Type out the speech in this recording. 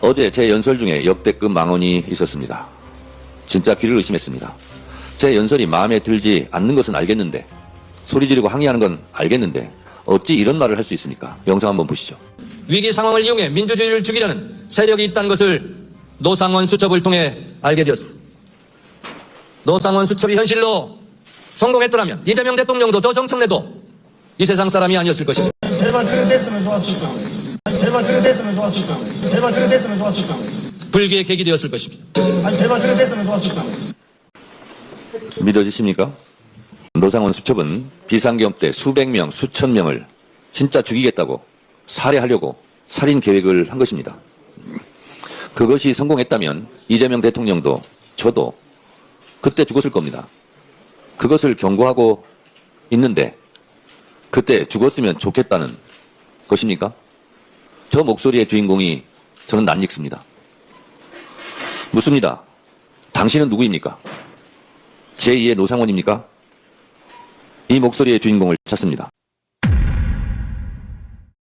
어제 제 연설 중에 역대급 망언이 있었습니다. 진짜 귀를 의심했습니다. 제 연설이 마음에 들지 않는 것은 알겠는데 소리 지르고 항의하는 건 알겠는데 어찌 이런 말을 할 수 있습니까? 영상 한번 보시죠. 위기 상황을 이용해 민주주의를 죽이려는 세력이 있다는 것을 노상원 수첩을 통해 알게 되었습니다. 노상원 수첩이 현실로 성공했더라면 이재명 대통령도 저 정청래도 이 세상 사람이 아니었을 것입니다. 제발 그랬으면 좋았을. 아니, 제발 그랬으면 좋았을 텐데. 제발 그랬으면 좋았을 텐데. 불기의 계기 되었을 것입니다. 아니, 제발 그랬으면 좋았을 텐데. 믿어지십니까? 노상원 수첩은 비상계엄 때 수백 명, 수천 명을 진짜 죽이겠다고 살해하려고 살인 계획을 한 것입니다. 그것이 성공했다면 이재명 대통령도 저도 그때 죽었을 겁니다. 그것을 경고하고 있는데 그때 죽었으면 좋겠다는 것입니까? 저 목소리의 주인공이 저는 낯익습니다. 묻습니다. 당신은 누구입니까? 제2의 노상원입니까? 이 목소리의 주인공을 찾습니다.